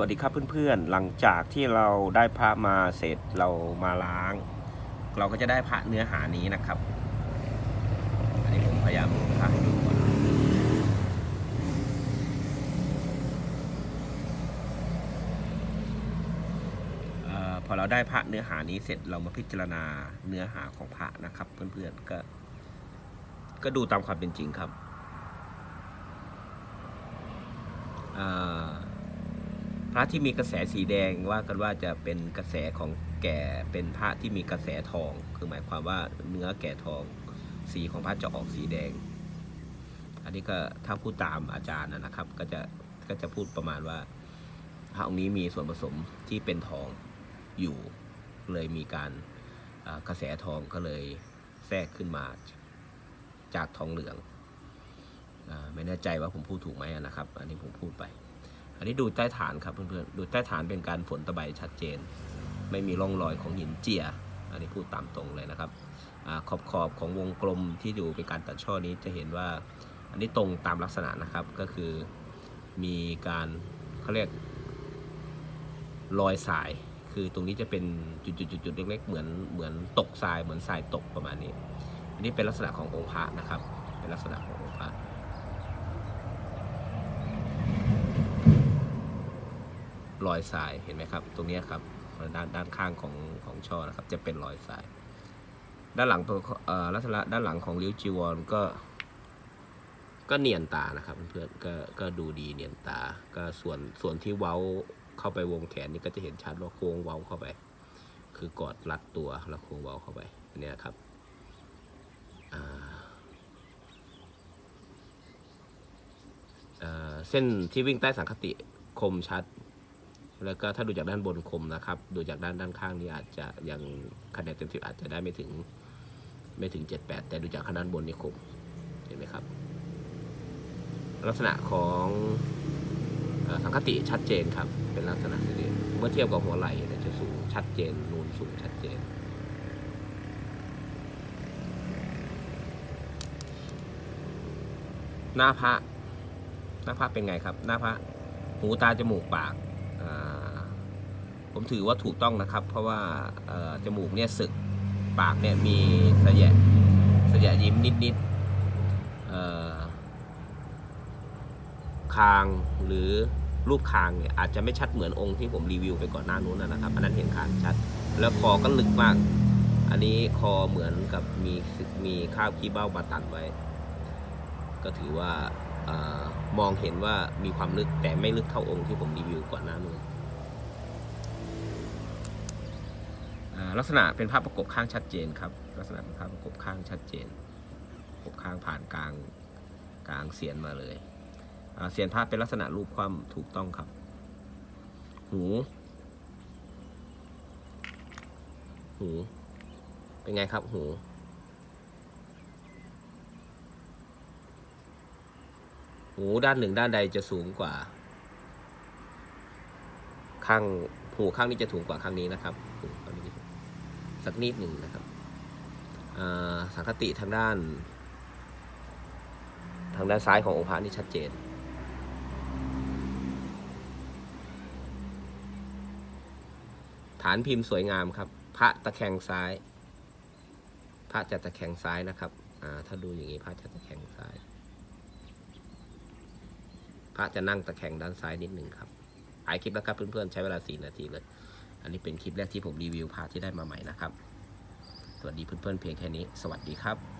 วัสดีครับเพื่อนๆ หลังจากที่เราได้พระมาเสร็จเรามาล้าง เราก็จะได้พระเนื้อหานี้นะครับ อันนี้ผมพยายามลงพระให้ดูก่อนเออพอเราได้พระเนื้อหานี้เสร็จเรามาพิจารณาเนื้อหาของพระนะครับ เพื่อนๆก็ ก็ดูตามความเป็นจริงครับอ่า พระที่มีกระแสสีแดงว่ากันว่าจะเป็นกระแสของแก่เป็นพระที่มีกระแสทอง คือหมายความว่าเนื้อแก่ทองสีของพระจะออกสีแดง อันนี้ก็ถ้าพูดตามอาจารย์นะครับ ก็จะก็จะพูดประมาณว่า พระองค์นี้มีส่วนผสมที่เป็นทองอยู่เลยมีการกระแสทองก็เลยแทรกขึ้นมาจากทองเหลืองอไม่แน่ใจว่าผมพูดถูกไหมนะครับ อันนี้ผมพูดไป อันนี้ดูใต้ฐานครับเพื่อนๆ ดูใต้ฐานเป็นการฝนตะไบชัดเจน ไม่มีร่องรอยของหินเจีย อันนี้พูดตามตรงเลยนะครับอขอบขอบของวงกลมที่ดูเป็นการตัดช่อนี้จะเห็นว่า อันนี้ตรงตามลักษณะนะครับ ก็คือมีการเขาเรียกรอยสาย คือตรงนี้จะเป็นจุดๆๆๆเล็กๆ เหมือนเหมือนตกทรายเหมือนทรายตกประมาณนี้ อันนี้เป็นลักษณะขององค์พระนะครับ เป็นลักษณะขององค์พ รอยสายเห็นไหมครับ ตรงนี้ครับด้านด้านข้างของของช่อนะครับ จะเป็นรอยสาย ด้านหลังตัวลักษณะด้านหลังของริ้วจีวรก็ ก็เนียนตานะครับเพื่อนก็ก็ดูดีเนียนตา ก็ส่วนส่วนที่เว้าเข้าไปวงแขนนี่ก็จะเห็นชัดว่าโค้งเว้าเข้าไป คือกอดรัดตัวแล้วโค้งเว้าเข้าไปนเนี้ยครับเอ่อเส้นที่วิ่งใต้สังคติคมชัด แล้วก็ถ้าดูจากด้านบนคมนะครับ ดูจากด้านด้านข้างนี่อาจจะยังคะแนนเต็มสิบอาจจะได้ไม่ถึงไม่ถึงเจ็ดแปดแต่ดูจากข้างด้านบนนี่คมเห็นไหมครับ ลักษณะของสังคติชัดเจนครับ เป็นลักษณะนี้เมื่อเทียบกับหัวไหล่จะสูงชัดเจนนูนสูงชัดเจน หน้าพระหน้าพระเป็นไงครับ หน้าพระหูตาจมูกปาก ผมถือว่าถูกต้องนะครับ เพราะว่าจมูกเนี่ยสึกปากเนี่ยมีเสยะเสยะยิ้มนิดๆคางหรือรูปคางเนี่ยอาจจะไม่ชัดเหมือนองค์ที่ผมรีวิวไปก่อนหน้านู้นนะครับอันนั้นเห็นคางชัด แล้วคอก็ลึกมาก อันนี้คอเหมือนกับมีมีข้าวขี้เบ้ามาตัดไว้ ก็ถือว่าอมองเห็นว่ามีความลึกแต่ไม่ลึกเท่าองค์ที่ผมรีวิวก่อนหน้านู้น ลักษณะเป็นภาพประกบข้างชัดเจนครับลักษณะเป็นภาพประกบข้างชัดเจนประกบข้างผ่านกลางกลางเสียนมาเลยเสียนภาพเป็นลักษณะรูปความถูกต้องครับ หูหูเป็นไงครับหูหูด้านหนึ่งด้านใดจะสูงกว่า ข้างหูข้างนี้จะสูงกว่าข้างนี้นะครับหูข้างนี้ สักนิดหนึ่งนะครับอ่าสังคติทางด้าน ทางด้านซ้ายขององค์พระนี่ชัดเจน ฐานพิมพ์สวยงามครับ พระตะแคงซ้าย พระจะตะแคงซ้ายนะครับอ่าถ้าดูอย่างนี้พระจะตะแคงซ้าย พระจะนั่งตะแคงด้านซ้ายนิดหนึ่งครับถ่ายคลิปแล้วครับเพื่อนๆใช้เวลา4นาทีเลย อันนี้เป็นคลิปแรกที่ผมรีวิวพาที่ได้มาใหม่นะครับ สวัสดีเพื่อนๆเพียงแค่นี้ สวัสดีครับ